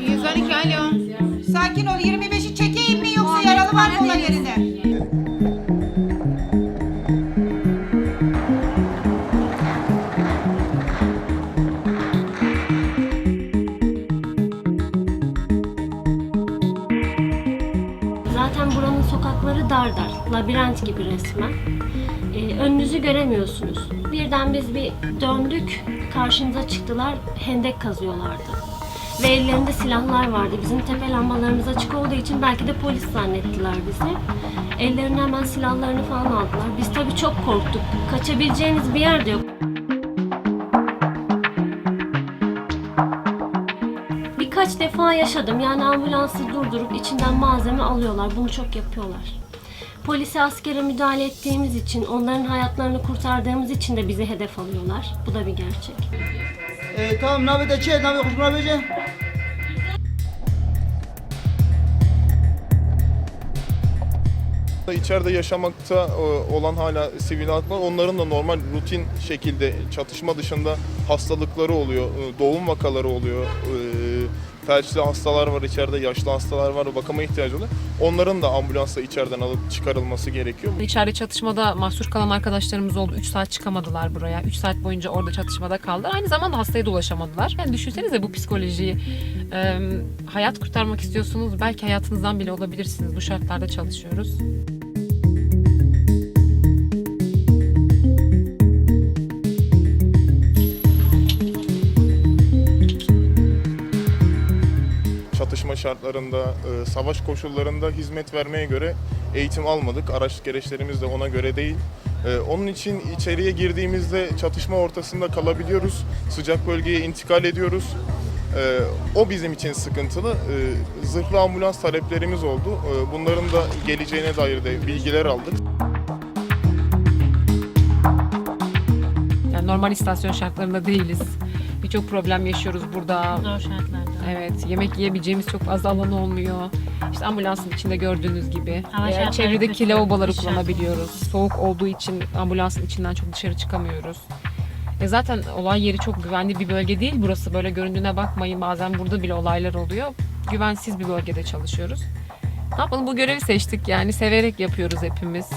112 alo. Sakin ol 25'i çekeyim mi yoksa yaralı var mı olan yerinde? Dar dar, labirent gibi resmen. Ee, önünüzü göremiyorsunuz. Birden biz bir döndük, karşımıza çıktılar, hendek kazıyorlardı. Ve ellerinde silahlar vardı. Bizim tepe lambalarımız açık olduğu için belki de polis zannettiler bizi. Ellerine hemen silahlarını falan aldılar. Biz tabii çok korktuk. Kaçabileceğiniz bir yer de yok. Birkaç defa yaşadım. Yani ambulansı durdurup içinden malzeme alıyorlar. Bunu çok yapıyorlar. Polise askere müdahale ettiğimiz için, onların hayatlarını kurtardığımız için de bizi hedef alıyorlar. Bu da bir gerçek. Ee, tamam nabete çek, nabete kuş nabete. İçeride yaşamakta e, olan hala sivil halk var. Onların da normal rutin şekilde çatışma dışında hastalıkları oluyor. e, Doğum vakaları oluyor. E, Felçli hastalar var içeride, yaşlı hastalar var, bakıma ihtiyacı oluyor. Onların da ambulansla içeriden alıp çıkarılması gerekiyor. İçeride çatışmada mahsur kalan arkadaşlarımız oldu. 3 saat çıkamadılar buraya. 3 saat boyunca orada çatışmada kaldılar. Aynı zamanda hastaya da ulaşamadılar. Yani düşünsenize bu psikolojiyi. Ee, hayat kurtarmak istiyorsunuz. Belki hayatınızdan bile olabilirsiniz. Bu şartlarda çalışıyoruz. Çatışma şartlarında, e, savaş koşullarında hizmet vermeye göre eğitim almadık. Araç gereçlerimiz de ona göre değil. E, Onun için içeriye girdiğimizde çatışma ortasında kalabiliyoruz. Sıcak bölgeye intikal ediyoruz. E, O bizim için sıkıntılı. E, Zırhlı ambulans taleplerimiz oldu. E, Bunların da geleceğine dair de bilgiler aldık. Yani normal istasyon şartlarında değiliz. Birçok problem yaşıyoruz burada. Zor şartlarda. Evet, yemek yiyebileceğimiz çok fazla alan olmuyor. İşte ambulansın içinde gördüğünüz gibi. Hava Ee, şartları çevredeki kötü, lavaboları kış kullanabiliyoruz. Soğuk olduğu için ambulansın içinden çok dışarı çıkamıyoruz. E zaten olay yeri çok güvenli bir bölge değil burası. Böyle göründüğüne bakmayın. Bazen burada bile olaylar oluyor. Güvensiz bir bölgede çalışıyoruz. Ne yapalım bu görevi seçtik yani severek yapıyoruz hepimiz.